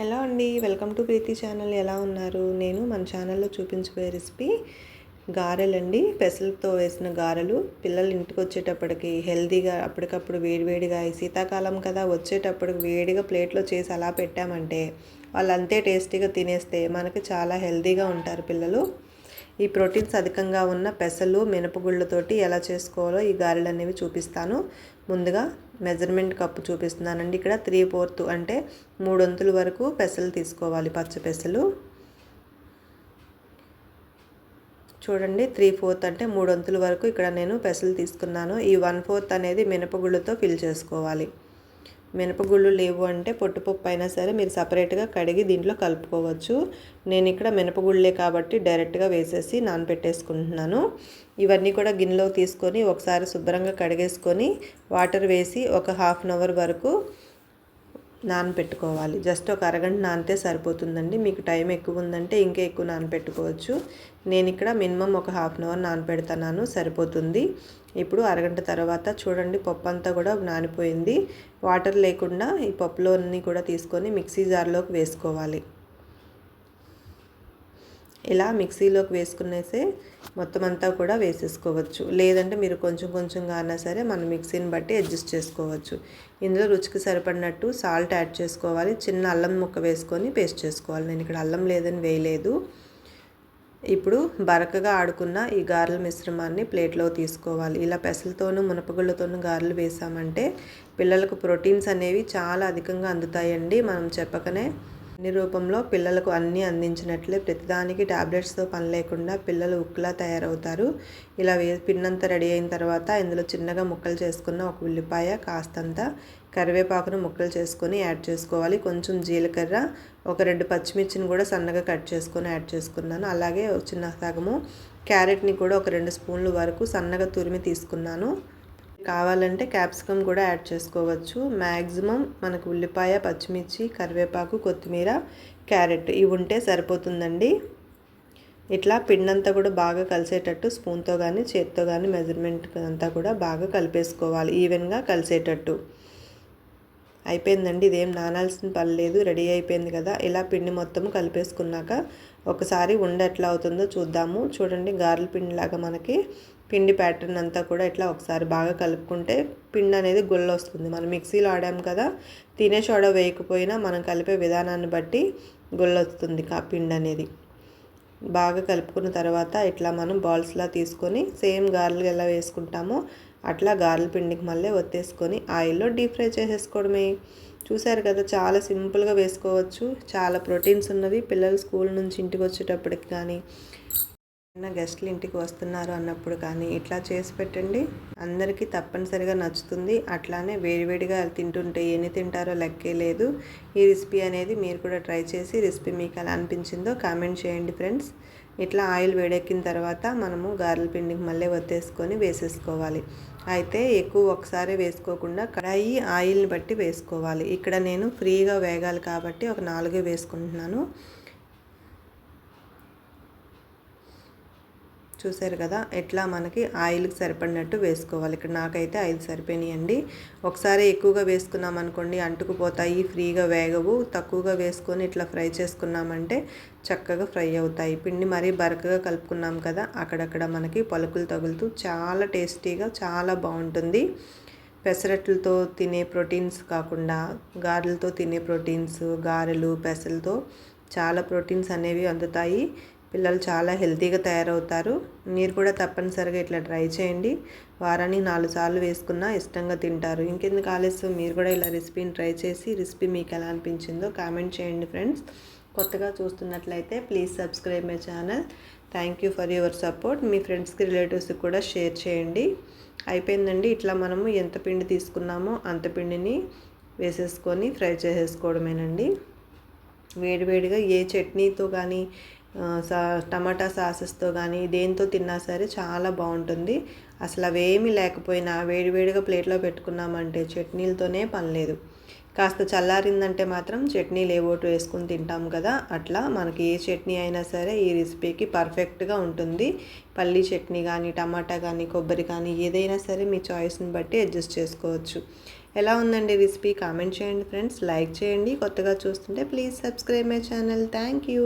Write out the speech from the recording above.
Hello అండి welcome to Preethi channel. ఎలా ఉన్నారు? నేను మన ఛానల్లో చూపించబోయే రెసిపీ గారెలండి పెసలతో వేసిన గారెలు. పిల్లలు ఇంటికి వచ్చేటప్పటికి హెల్తీగా అప్పటికప్పుడు వేడివేడిగా శీతాకాలం కదా వచ్చేటప్పటికి వేడిగా ప్లేట్లో చేసి అలా పెట్టామంటే వాళ్ళు అంతే టేస్టీగా తినేస్తే మనకి చాలా హెల్దీగా ఉంటారు పిల్లలు. ఈ ప్రోటీన్స్ అధికంగా ఉన్న పెసలు మినపగుళ్ళతోటి ఎలా చేసుకోవాలో ఈ గారెలు అనేవి చూపిస్తాను. ముందుగా మెజర్మెంట్ కప్పు చూపిస్తున్నానండి. ఇక్కడ త్రీ ఫోర్త్ అంటే మూడొంతుల వరకు పెసలు తీసుకోవాలి పచ్చ పెసలు. చూడండి త్రీ ఫోర్త్ అంటే మూడొంతుల వరకు ఇక్కడ నేను పెసలు తీసుకున్నాను. ఈ వన్ ఫోర్త్ అనేది మినపగుళ్ళతో ఫిల్ చేసుకోవాలి. మినపగుళ్ళు లేవు అంటే పొట్టుపప్పు అయినా సరే మీరు సపరేట్గా కడిగి దీంట్లో కలుపుకోవచ్చు. నేను ఇక్కడ మినపగుళ్ళే కాబట్టి డైరెక్ట్గా వేసేసి నానబెట్టేసుకుంటున్నాను ఇవన్నీ కూడా గిన్నెలో తీసుకొని ఒకసారి శుభ్రంగా కడిగేసుకొని వాటర్ వేసి ఒక హాఫ్ అన్ అవర్ వరకు నానపెట్టుకోవాలి. జస్ట్ ఒక అరగంట నానితే సరిపోతుందండి. మీకు టైం ఎక్కువ ఉందంటే ఇంకా ఎక్కువ నానపెట్టుకోవచ్చు. నేను ఇక్కడ మినిమం ఒక హాఫ్ అన్ అవర్ నానపెడతాను. సరిపోతుంది. ఇప్పుడు అరగంట తర్వాత చూడండి పప్పు అంతా కూడా నానిపోయింది. వాటర్ లేకుండా ఈ పప్పులోని కూడా తీసుకొని మిక్సీ జార్లోకి వేసుకోవాలి. ఇలా మిక్సీలోకి వేసుకునేసే మొత్తం అంతా కూడా వేసేసుకోవచ్చు. లేదంటే మీరు కొంచెం కొంచెంగా అన్నా సరే మన మిక్సీని బట్టి అడ్జస్ట్ చేసుకోవచ్చు. ఇందులో రుచికి సరిపడినట్టు సాల్ట్ యాడ్ చేసుకోవాలి. చిన్న అల్లం ముక్క వేసుకొని పేస్ట్ చేసుకోవాలి. నేను ఇక్కడ అల్లం లేదని వేయలేదు. ఇప్పుడు బరకగా ఆడుకున్న ఈ గారెల మిశ్రమాన్ని ప్లేట్లో తీసుకోవాలి. ఇలా పెసలతోనూ మునపగుళ్ళతోనూ గారెలు వేసామంటే పిల్లలకు ప్రోటీన్స్ అనేవి చాలా అధికంగా అందుతాయండి. మనం చెప్పకనే అన్ని రూపంలో పిల్లలకు అన్నీ అందించినట్లే ప్రతిదానికి ట్యాబ్లెట్స్తో పని లేకుండా పిల్లలు ఉక్కులా తయారవుతారు. ఇలా వే పిన్నంతా రెడీ అయిన తర్వాత ఇందులో చిన్నగా ముక్కలు చేసుకున్న ఒక ఉల్లిపాయ కాస్తంత కరివేపాకును ముక్కలు చేసుకొని యాడ్ చేసుకోవాలి. కొంచెం జీలకర్ర ఒక రెండు పచ్చిమిర్చిని కూడా సన్నగా కట్ చేసుకొని యాడ్ చేసుకున్నాను. అలాగే చిన్న సగము క్యారెట్ని కూడా ఒక రెండు స్పూన్లు వరకు సన్నగా తురిమి తీసుకున్నాను. కావాలంటే క్యాప్సికమ్ కూడా యాడ్ చేసుకోవచ్చు. మ్యాక్సిమం మనకు ఉల్లిపాయ పచ్చిమిర్చి కరివేపాకు కొత్తిమీర క్యారెట్ ఇవి ఉంటే సరిపోతుందండి. ఇట్లా పిండంతా కూడా బాగా కలిసేటట్టు స్పూన్తో కానీ చేత్తో కానీ మెజర్మెంట్ అంతా కూడా బాగా కలిపేసుకోవాలి. ఈవెన్గా కలిసేటట్టు. అయిపోయిందండి. ఇదేం నానాల్సిన పని లేదు. రెడీ అయిపోయింది కదా. ఇలా పిండి మొత్తం కలిపేసుకున్నాక ఒకసారి ఉండ ఎట్లా అవుతుందో చూద్దాము. చూడండి గారెల పిండిలాగా మనకి పిండి ప్యాటర్న్ అంతా కూడా ఇట్లా ఒకసారి బాగా కలుపుకుంటే పిండి అనేది గుల్ల వస్తుంది. మనం మిక్సీలో ఆడాం కదా తినే చోడ వేయకపోయినా మనం కలిపే విధానాన్ని బట్టి గుల్ల వస్తుంది ఆ పిండి అనేది. బాగా కలుపుకున్న తర్వాత ఇట్లా మనం బాల్స్లా తీసుకొని సేమ్ గారెలు ఎలా వేసుకుంటామో అట్లా గారెల పిండికి మళ్ళీ ఒత్తేసుకొని ఆయిల్లో డీప్ ఫ్రై చేసేసుకోవడమే. చూసారు కదా చాలా సింపుల్గా వేసుకోవచ్చు. చాలా ప్రోటీన్స్ ఉన్నవి. పిల్లలు స్కూల్ నుంచి ఇంటికి వచ్చేటప్పటికి కానీ గెస్ట్లు ఇంటికి వస్తున్నారు అన్నప్పుడు కానీ ఇట్లా చేసి పెట్టండి. అందరికీ తప్పనిసరిగా నచ్చుతుంది. అట్లానే వేడివేడిగా తింటుంటే ఎన్ని తింటారో లెక్కే లేదు. ఈ రెసిపీ అనేది మీరు కూడా ట్రై చేసి రెసిపీ మీకు ఎలా అనిపించిందో కామెంట్ చేయండి ఫ్రెండ్స్. ఇట్లా ఆయిల్ వేడెక్కిన తర్వాత మనము గారెల పిండికి మళ్ళీ వత్తేసుకొని వేసేసుకోవాలి. అయితే ఎక్కువ ఒకసారి వేసుకోకుండా కడాయి ఆయిల్ని బట్టి వేసుకోవాలి. ఇక్కడ నేను ఫ్రీగా వేగాలి కాబట్టి ఒక నాలుగే వేసుకుంటున్నాను. చూసారు కదా ఎట్లా మనకి ఆయిల్కి సరిపడినట్టు వేసుకోవాలి. ఇక్కడ నాకైతే ఐదు సరిపోయినాయండి. ఒకసారి ఎక్కువగా వేసుకున్నాం అనుకోండి అంటుకుపోతాయి ఫ్రీగా వేగవు. తక్కువగా వేసుకొని ఇట్లా ఫ్రై చేసుకున్నామంటే చక్కగా ఫ్రై అవుతాయి. పిండి మరీ బరకగా కలుపుకున్నాం కదా అక్కడక్కడ మనకి పలుకులు తగులుతూ చాలా టేస్టీగా చాలా బాగుంటుంది. పెసరట్లతో తినే ప్రోటీన్స్ కాకుండా గారెలతో తినే ప్రోటీన్స్ గారెలు పెసలతో చాలా ప్రోటీన్స్ అనేవి అందుతాయి. పిల్లలు చాలా హెల్తీగా తయారవుతారు. మీరు కూడా తప్పనిసరిగా ఇట్లా ట్రై చేయండి. వారానికి నాలుగు సార్లు వేసుకున్నా ఇష్టంగా తింటారు. ఇంకెందుకు ఆలస్యం? మీరు కూడా ఇలా రెసిపీని ట్రై చేసి రెసిపీ మీకు ఎలా అనిపించిందో కామెంట్ చేయండి ఫ్రెండ్స్. కొత్తగా చూస్తున్నట్లయితే please subscribe my channel. Thank you for your support. మీ ఫ్రెండ్స్కి రిలేటివ్స్కి కూడా షేర్ చేయండి. అయిపోయిందండి. ఇట్లా మనము ఎంత పిండి తీసుకున్నామో అంత పిండిని వేసేసుకొని ఫ్రై చేసేసుకోవడమేనండి. వేడివేడిగా ఏ చట్నీతో కానీ సా టమాటా సాసెస్తో కానీ దేంతో తిన్నా సరే చాలా బాగుంటుంది. అసలు అవేమీ లేకపోయినా వేడివేడిగా ప్లేట్లో పెట్టుకున్నామంటే చట్నీలతోనే పనిలేదు కాస్త చల్లారిందంటే మాత్రం చట్నీ లేవోటు వేసుకుని తింటాం కదా అట్లా మనకి ఏ చట్నీ అయినా సరే ఈ రెసిపీకి పర్ఫెక్ట్గా ఉంటుంది. పల్లీ చట్నీ కానీ టమాటా కానీ కొబ్బరి కానీ ఏదైనా సరే మీ చాయిస్ని బట్టి అడ్జస్ట్ చేసుకోవచ్చు. ఎలా ఉందండి రెసిపీ? కామెంట్ చేయండి ఫ్రెండ్స్. లైక్ చేయండి. కొత్తగా చూస్తుంటే please subscribe my channel. Thank you.